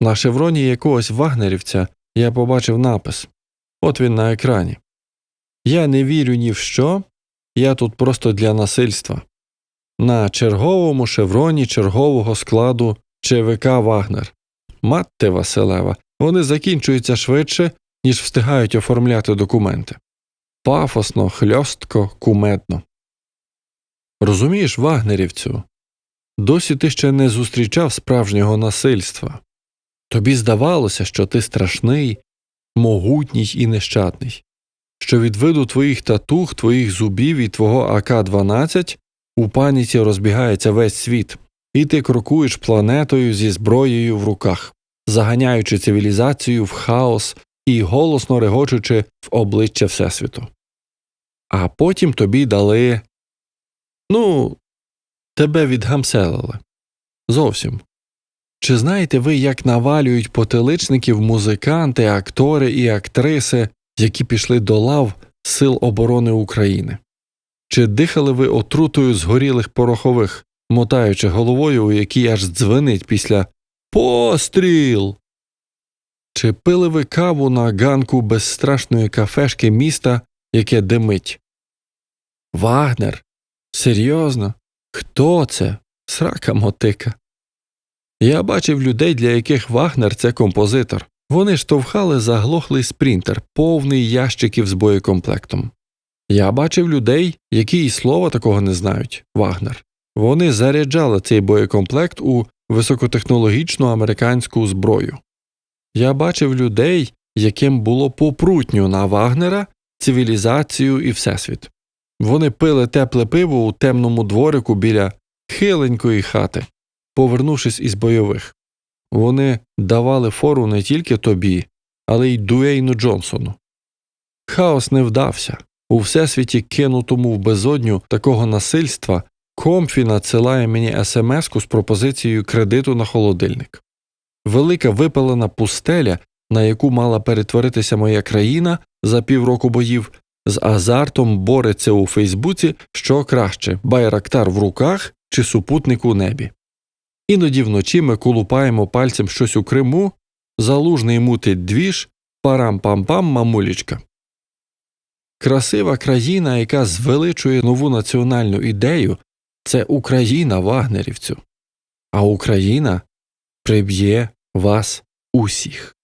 На шевроні якогось вагнерівця я побачив напис от він на екрані. Я не вірю ні в що, я тут просто для насильства. На черговому шевроні чергового складу ЧВК Вагнер. Матте Василева, вони закінчуються швидше, ніж встигають оформляти документи. Пафосно, хльостко, кумедно. Розумієш, вагнерівцю, досі ти ще не зустрічав справжнього насильства. Тобі здавалося, що ти страшний, могутній і нещадний, що від виду твоїх татух, твоїх зубів і твого АК-12 у паніці розбігається весь світ, і ти крокуєш планетою зі зброєю в руках, заганяючи цивілізацію в хаос і голосно регочучи в обличчя Всесвіту. А потім тобі дали. Ну, тебе відгамселили. Зовсім. Чи знаєте ви, як навалюють потиличників музиканти, актори і актриси, які пішли до лав Сил оборони України? Чи дихали ви отрутою згорілих порохових, мотаючи головою, у якій аж дзвенить після Постріл? Чи пили ви каву на ганку безстрашної кафешки міста, яке димить? Вагнер? Серйозно? Хто це? Срака мотика. Я бачив людей, для яких Вагнер це композитор. Вони штовхали заглохлий спринтер, повний ящиків з боєкомплектом. Я бачив людей, які і слова такого не знають Вагнер. Вони заряджали цей боєкомплект у високотехнологічну американську зброю. Я бачив людей, яким було попрутньо на Вагнера, цивілізацію і всесвіт. Вони пили тепле пиво у темному дворику біля хиленької хати, повернувшись із бойових. Вони давали фору не тільки тобі, але й Дуейну Джонсону. Хаос не вдався. У всесвіті, кинутому в безодню такого насильства, Комфі надсилає мені смс-ку з пропозицією кредиту на холодильник. Велика випалена пустеля, на яку мала перетворитися моя країна за півроку боїв, з азартом бореться у Фейсбуці, що краще байрактар в руках чи супутник у небі. Іноді вночі ми колупаємо пальцем щось у Криму, залужний мутить двіж, парам-пам-пам, мамулічка. Красива країна, яка звеличує нову національну ідею, це Україна вагнерівцю, а Україна приб'є вас усіх.